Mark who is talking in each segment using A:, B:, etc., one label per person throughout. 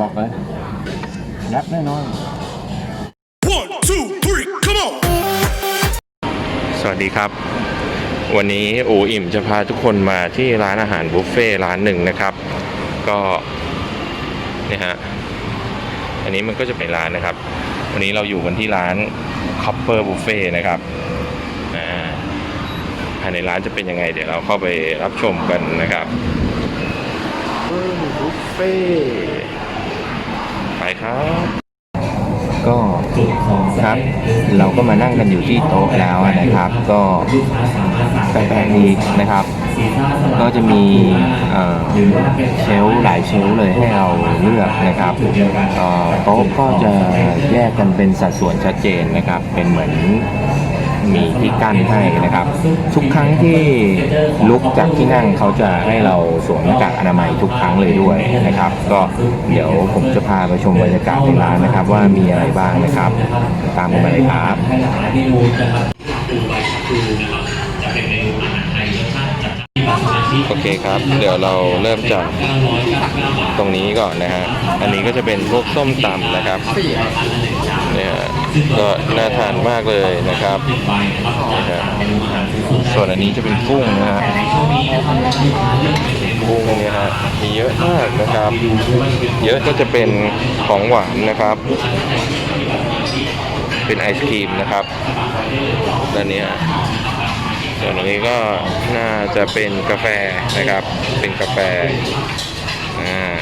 A: บอกเลยยับแน่นอน
B: One, two, three, come on!
C: สวัสดีครับ วันนี้อูอิ่มจะพาทุกคนมาที่ร้านอาหารบุฟเฟ่ต์ร้านหนึ่งนะครับ ก็เนี่ยฮะอันนี้มันก็จะเป็นร้านนะครับ วันนี้เราอยู่กันที่ร้าน Copper Buffet นะครับอ่าภายในร้านจะเป็นยังไง เดี๋ยวเราเข้าไปรับชมกันนะครับบุฟเฟ่ไป ครับ ก็ครับเราก็มานั่งกันอยู่ที่โต๊ะแล้วนะครับ ก็แปลกๆดีนะครับ ก็จะมีเอ่อเชลหลายเชลเลยให้เราเลือกนะครับโต๊ะก็จะแยกกันเป็นสัดส่วนชัดเจนนะครับ เป็นเหมือน มีที่กั้นให้นะครับ ทุกครั้งที่ลุกจากที่นั่งเขาจะให้เราสวมหน้ากากอนามัยทุกครั้งเลยด้วยนะครับ ก็เดี๋ยวผมจะพาไปชมบรรยากาศในร้านนะครับ ว่ามีอะไรบ้างนะครับ ตามผมาเลยครับโอเคครับ เดี๋ยวเราเริ่มจากตรงนี้ก่อนนะฮะ อันนี้ก็จะเป็นพวกส้มตำนะครับ ก็น่าทานมากเลยนะครับส่วนอันนี้จะเป็นกุ้งนะฮะ
D: กุ้
C: งเนี่ยฮะมีเยอะมากนะครับ เยอะก็จะเป็นของหวานนะครับ เป็นไอศครีมนะครับด้านนี้ส่วนอันนี้ก็น่าจะเป็นกาแฟนะครับ เป็นกาแฟอ่า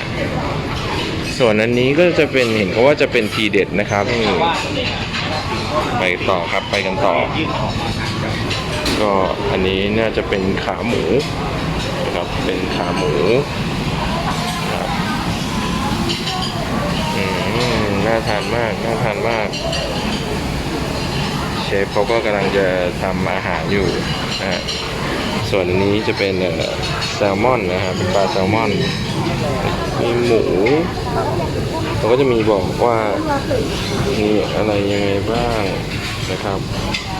C: ส่วนอันนี้ก็จะเป็นเห็นเขาว่าจะเป็นทีเด็ดนะครับนี่ไปต่อครับไปกันต่อ ก็อันนี้น่าจะเป็นขาหมูนะครับเป็นขาหมูครับอืมน่าทานมากน่าทานมาก เชฟเขาก็กำลังจะทำอาหารอยู่นะฮะส่วนอันนี้จะเป็นเอ่อ แซลมอนนะฮะเป็นปลาแซลมอน มีหมูเราก็จะมีบอกว่ามีอะไรยังไงบ้างนะครับ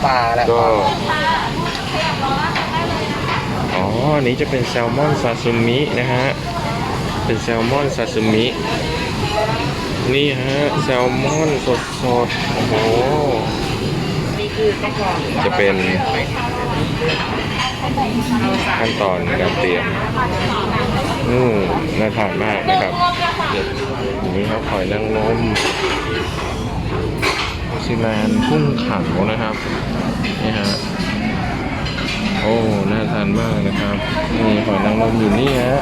A: ปลาแหละ
C: ก็อ๋ออันนี้จะเป็นแซลมอนซาซูมินะฮะเป็นแซลมอนซาซูมินี่ฮะแซลมอนสดสดๆโอ้โหจะเป็น ขั้นตอนการเตรียมอืมน่าทานมากนะครับอย่างนี้ครับหอยนางรมซิแลนด์กุ้งขังนะครับ นี่ฮะ โอ้ น่าทานมากนะครับ นี่หอยนางรมอยู่นี่ฮะ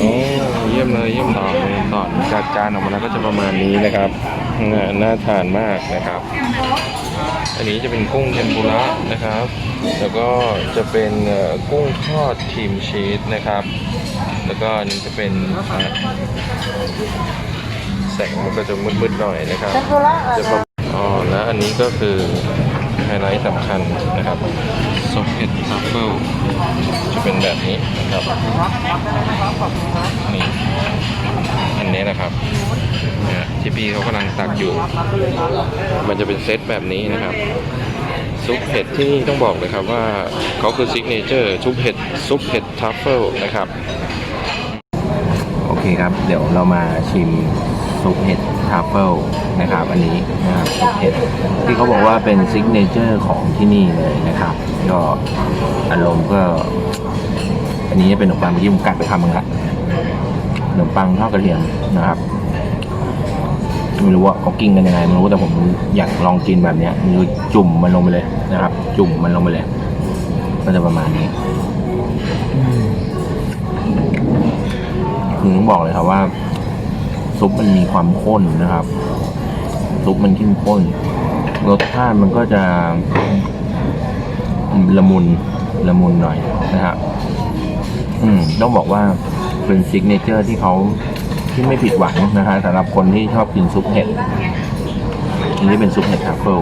C: โอ้ เยี่ยมเลยเยี่ยมต่อเลยต่อจากจานออกมาแล้วก็จะประมาณนี้นะครับ น่าทานมากนะครับ อันนี้จะเป็นกุ้งเทมปุระนะครับ แล้วก็จะเป็นเอ่อกุ้งทอดครีมชีสนะครับ แล้วก็อันนี้จะเป็นอ่าแสงมันก็จะมืดๆหน่อยนะครับจะประอ๋อแล้วอันนี้ก็คือไฮไลท์สำคัญนะครับ ซุปเห็ดทัฟเฟิลจะเป็นแบบนี้นะครับนี่อันนี้นะครับเนี่ยที่พี่เขากำลังตักอยู่ มันจะเป็นเซตแบบนี้นะครับ ซุปเห็ดที่นี่ต้องบอกเลยครับว่าเขาคือซิกเนเจอร์ซุปเห็ดซุปเห็ดทัฟเฟิลนะครับ โอเคครับ เดี๋ยวเรามาชิมซุปเห็ดทัฟเฟิลนะครับ อันนี้นะครับซุปเห็ดที่เขาบอกว่าเป็นซิกเนเจอร์ของที่นี่เลยนะครับ ก็อารมณ์ก็ อันนี้เป็นขนมปังที่ผมกัดไปคำนึงละขนมปังทอดกระเทียมนะครับไม่รู้ว่าเขากินกันยังไงไม่รู้แต่ผมอยากลองกินแบบเนี้ยคือจุ่มมันลงไปเลยนะครับ จุ่มมันลงไปเลย ก็จะประมาณนี้คือต้องบอกเลยครับว่า ซุปมันมีความข้นนะครับ ซุปมันเข้มข้นรสชาติมันก็จะ ละมุนละมุนหน่อยนะครับอืมต้องบอกว่าเป็นซิกเนเจอร์ที่เขาที่ไม่ผิดหวังนะฮะสำหรับคนที่ชอบกินซุปเห็ดอันนี้เป็นซุปเห็ดทัฟเฟิล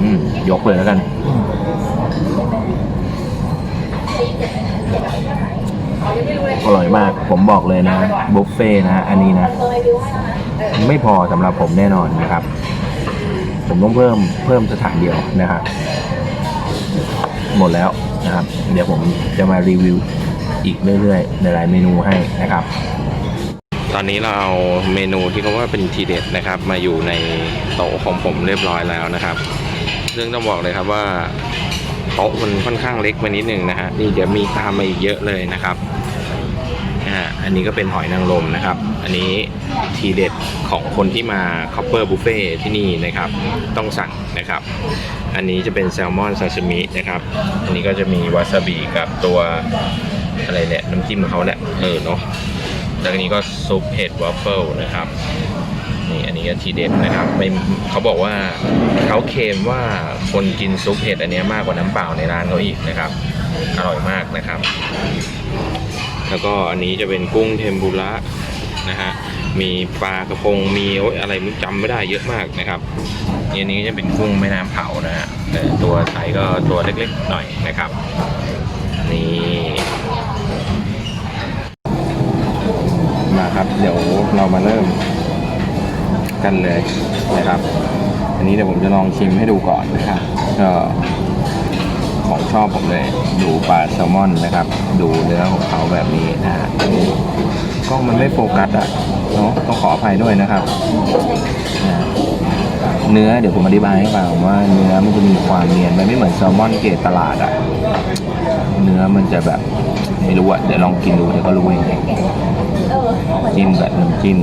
C: อืมยกเลยแล้วกัน อร่อยมาก ผมบอกเลยนะบุฟเฟ่นะ อันนี้นะ ไม่พอสำหรับผมแน่นอนนะครับ ผมต้องเพิ่มเพิ่มสถานเดียวนะครับ หมดแล้วนะครับ เดี๋ยวผมจะมารีวิวอีกเรื่อยๆในหลายเมนูให้นะครับ ตอนนี้เราเอาเมนูที่เขาว่าเป็นทีเด็ดนะครับ มาอยู่ในโต๊ะของผมเรียบร้อยแล้วนะครับซึ่งต้องบอกเลยครับว่าโต๊ะมันค่อนข้างเล็กไปนิดนึงนะฮะนี่เดี๋ยวมีตามมาอีกเยอะเลยนะครับอ่าอันนี้ก็เป็นหอยนางรมนะครับ อันนี้ทีเด็ดของคนที่มาคอปเปอร์บุฟเฟ่ที่นี่นะครับ ต้องสั่งนะครับ อันนี้จะเป็นแซลมอนซาชิมินะครับ อันนี้ก็จะมีวาซาบิกับตัวอะไรเนี่ยน้ำจิ้มของเขาแหละเออเนาะแล้วอันนี้ก็ซุปเห็ดวอฟเฟิลนะครับนี่อันนี้ก็ทีเด็ดนะครับไม่เขาบอกว่าเขาเคลมว่าคนกินซุปเห็ดอันนี้มากกว่าน้ำเปล่าในร้านเขาอีกนะครับ อร่อยมากนะครับ แล้วก็อันนี้จะเป็นกุ้งเทมปุระนะฮะมีปลากระพงมีโอ๊ยอะไรไม่จำไม่ได้เยอะมากนะครับ นี่อันนี้จะเป็นกุ้งแม่น้ำเผานะฮะต่ตัวไซส์ก็ตัวเล็กๆหน่อยนะครับ นี่ มาครับ เดี๋ยวเรามาเริ่มกันเลยนะครับ อันนี้เดี๋ยวผมจะลองชิมให้ดูก่อนนะครับ ก็ของชอบผมเลย ดูปลาแซลมอนนะครับ ดูเนื้อของเขาแบบนี้นะฮะกล้องมันไม่โฟกัสอะเนาะต้องขออภัยด้วยนะครับนะ เนื้อเดี๋ยวผมอธิบายให้ฟังว่าเนื้อมันจะมีความเนียนมันไม่เหมือนแซลมอนเกรดตลาดอะเนื้อมันจะแบบไม่รู้อะเดี๋ยวลองกินดูเดี๋ยวก็รู้เองจิ้มกับน้ำจิ้ม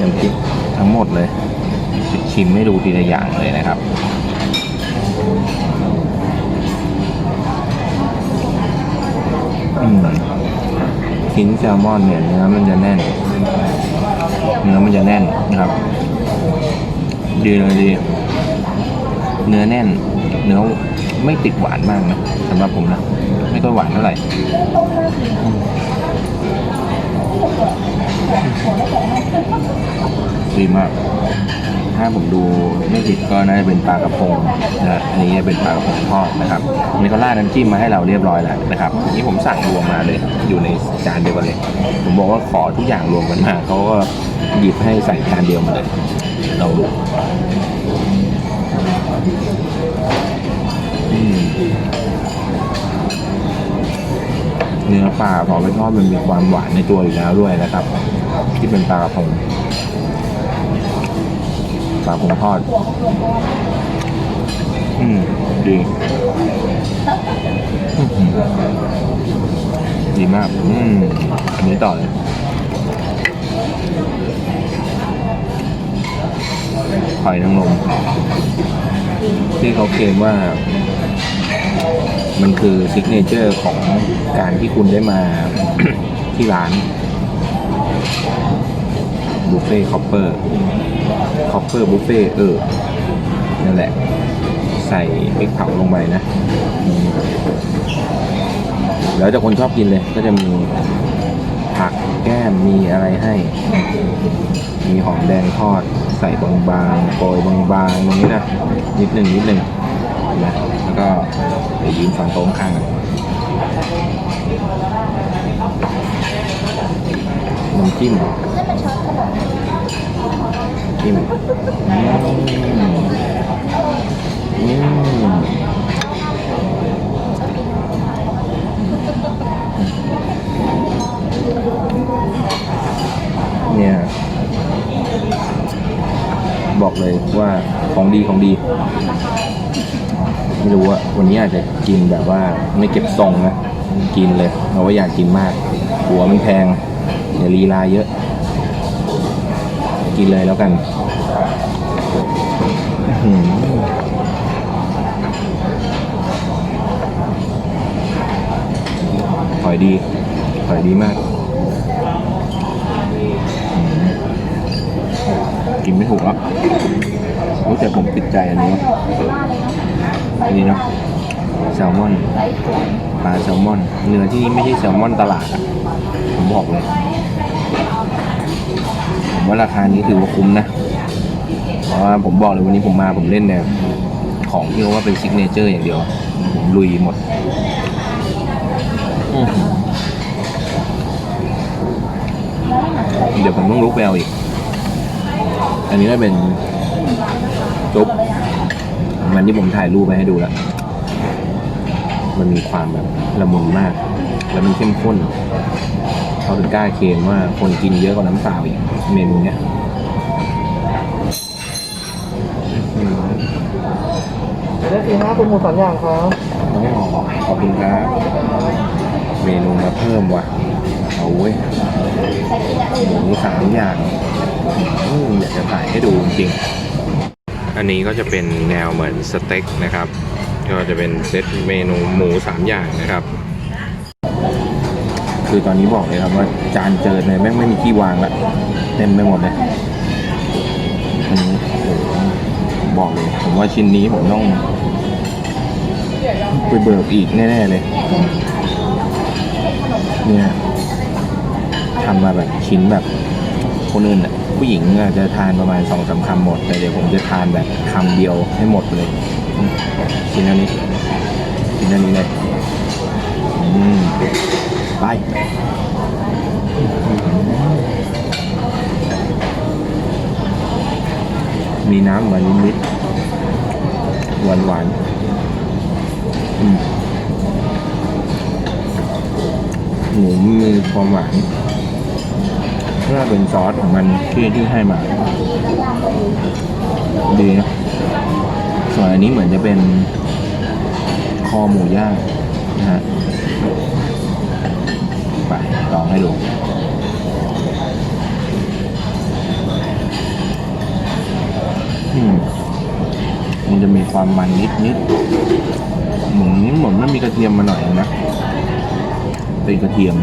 C: น้ำจิ้มทั้งหมดเลย ชิมให้ดูทีละอย่างเลยนะครับอืมชิ้นแซลมอนเนี่ยเนื้อมันจะแน่น เนื้อมันจะแน่นนะครับ ดีเลยดี เนื้อแน่น เนื้อไม่ติดหวานมากนะสำหรับผมนะ ไม่ค่อยหวานเท่าไหร่ ดีมาก ถ้าผมดูไม่ผิดก็น่าจะเป็นปลากระพงนะอันนี้เป็นปลากระพงทอดนะครับอันนี้เขาราดน้ำจิ้มมาให้เราเรียบร้อยแล้วนะครับนี่ผมสั่งรวมมาเลย อยู่ในจานเดียวกันเลย ผมบอกว่าขอทุกอย่างรวมกันมาเขาก็หยิบให้ใส่จานเดียวมาเลยเราดูอืม เนื้อปลาพอไปทอดมันมีความหวานในตัวอยู่แล้วด้วยนะครับ ที่เป็นปลากระพงปลาผงทอด อืมดีดีมาก อืมอันนี้ต่อเลยหอยนางรมที่เขาเคลมว่า มันคือซิกเนเจอร์ของการที่คุณได้มาที่ร้านบุฟเฟ่คอปเปอร์คอปเปอร์บุฟเฟ่เออ นั่นแหละ ใส่พริกเผาลงไปนะ แล้วแต่คนชอบกินเลย ก็จะมีผักแก้มมีอะไรให้ มีหอมแดงทอด ใส่บางๆโปรยบางๆอย่างนี้นะ นิดหนึ่งนิดหนึ่งนะ ก็เดี๋ยวยืมฝั่งโต๊ะข้างๆกันน้ำจิ้มจิ้มอืมอืมเนี่ยบอกเลยว่าของดีของดี ไม่รู้ว่าวันนี้อาจจะกินแบบว่าไม่เก็บทรงนะกินเลยเราว่าอยากกินมาก หัวมันแพงอย่าลีลาเยอะ กินเลยแล้วกันหอยดีหอยดีมาก กินไม่ถูกอะรู้แต่ผมติดใจอันนี้ อันนี้เนาะแซลมอนปลาแซลมอน เนื้อที่นี่ไม่ใช่แซลมอนตลาดอะผมบอกเลย ผมว่าราคานี้ถือว่าคุ้มนะ เพราะว่าผมบอกเลยวันนี้ผมมาผมเล่นเนี่ยของที่เขาว่าเป็นซิกเนเจอร์อย่างเดียว ผมลุยหมดเดี๋ยวผมต้องลุกไปเอาอีก อันนี้ก็เป็นซุป มันที่ผมถ่ายรูปไปให้ดูแล้ว มันมีความแบบละมุนมาก แล้วมันเข้มข้นเขาถึงกล้าเคลมว่าคนกินเยอะกว่าน้ำเปล่าอีกเมนูเนี้ยอืม
A: ได้สี่ห้าเป็นหมูสามอย่างครับ
C: อ๋อขอบคุณครับเมนูมาเพิ่มว่ะเอาเว้ยหมูสามอย่างอืมอยากจะถ่ายให้ดูจริงๆ อันนี้ก็จะเป็นแนวเหมือนสเต็กนะครับ ก็จะเป็นเซตเมนูหมูสามอย่างนะครับ คือตอนนี้บอกเลยครับว่าจานเจิดเลยแม่งไม่มีที่วางละเต็มไปหมดเลยอันนี้โอ้โหบอกเลย ผมว่าชิ้นนี้ผมต้องไปเบิกอีกแน่ๆเลย เนี่ยทำมาแบบชิ้นแบบคนอื่นอะ ผู้หญิงอาจจะทานประมาณสองสามคำหมด แต่เดี๋ยวผมจะทานแบบคำเดียวให้หมดเลยอืมชิ้นอันนี้ชิ้นอันนี้เลยอืมไปมีน้ำหวานนิดๆหวานหวานหมูมีความหวาน เพื่อเป็นซอสของมันที่ที่ให้มา ดีนะส่วนอันนี้เหมือนจะเป็นคอหมูย่างนะฮะไปลองให้ดูมันจะมีความมันนิดนิดหมูนี้เหมือนมันมีกระเทียมมาหน่อยนะ เป็นกระเทียม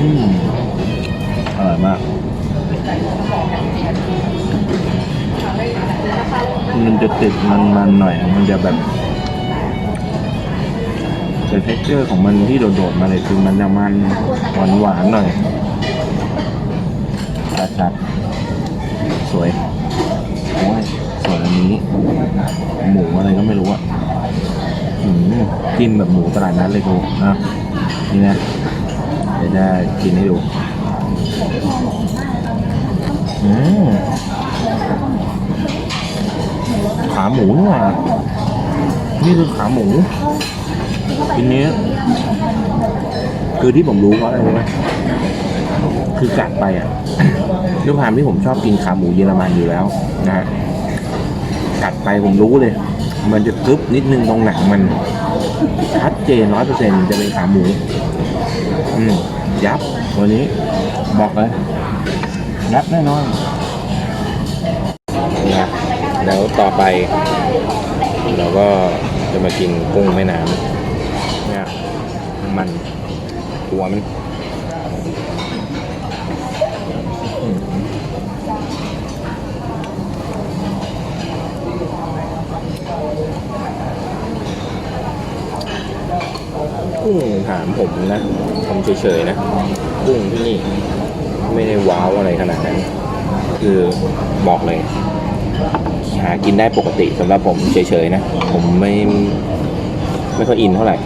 C: อืมอร่อยมาก มันจะติดมันๆหน่อย มันจะแบบแต่เท็กเจอร์ของมันที่โดดๆมาเลยคือมันจะมันหวานๆหน่อยชัดๆสวยโอ้ยส่วนอันนี้ หมูอะไรก็ไม่รู้อะอืมจิ้มแบบหมูตลาดนัดเลยกูนะ นี่นะเดี๋ยวจะกินให้ดูอืมขาหมูนี่หว่านี่คือขาหมูทีนี้คือที่ผมรู้เพราะอะไรรู้ไหมคือกัดไปอะด้วยความที่ผมชอบกินขาหมูเยอรมันอยู่แล้วนะฮะกัดไปผมรู้เลย มันจะกรึบนิดนึงตรงหนังมันชัดเจนร้อยเปอร์เซ็นจะเป็นขาหมู อืมยับวันนี้บอกเลยยับแน่นอนนะแล้วต่อไป เราก็จะมากินกุ้งแม่น้ำเนี่ยมันตัวมัน กุ้งถามผมนะทำเฉยๆนะกุ้งที่นี่ไม่ได้ว้าวอะไรขนาดนั้น คือบอกเลย หากินได้ปกติสำหรับผมเฉยๆนะ ผมไม่ไม่ค่อยอินเท่าไหร่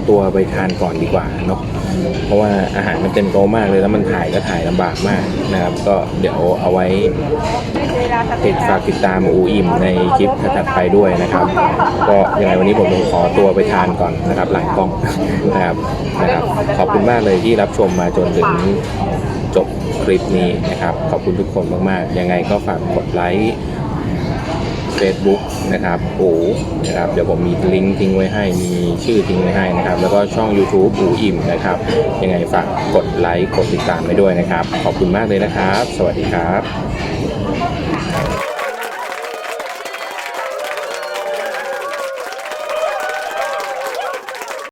C: อตัวไปทานก่อนดีกว่าเนาะเพราะว่าอาหารมันเต็มโตมากเลยแล้วมันถ่ายก็ถ่ายลำบากมากนะครับ ก็เดี๋ยวเอาไว้ติดฝากติดตามอูอิ่มในคลิปถัดไปด้วยนะครับ ก็ยังไงวันนี้ผมต้องขอตัวไปทานก่อนนะครับ หลังกล้องนะครับนะครับ ขอบคุณมากเลยที่รับชมมาจนถึงจบคลิปนี้นะครับ ขอบคุณทุกคนมากๆ ยังไงก็ฝากกดไลค์ Facebook นะครับอูนะครับเดี๋ยวผมมีลิงก์ทิ้งไว้ให้มีชื่อทิ้งไว้ให้นะครับ แล้วก็ช่อง YouTube อูอิ่มนะครับ ยังไงฝากกดไลค์กดติดตามไปด้วยนะครับ ขอบคุณมากเลยนะครับ สวัสดีครับ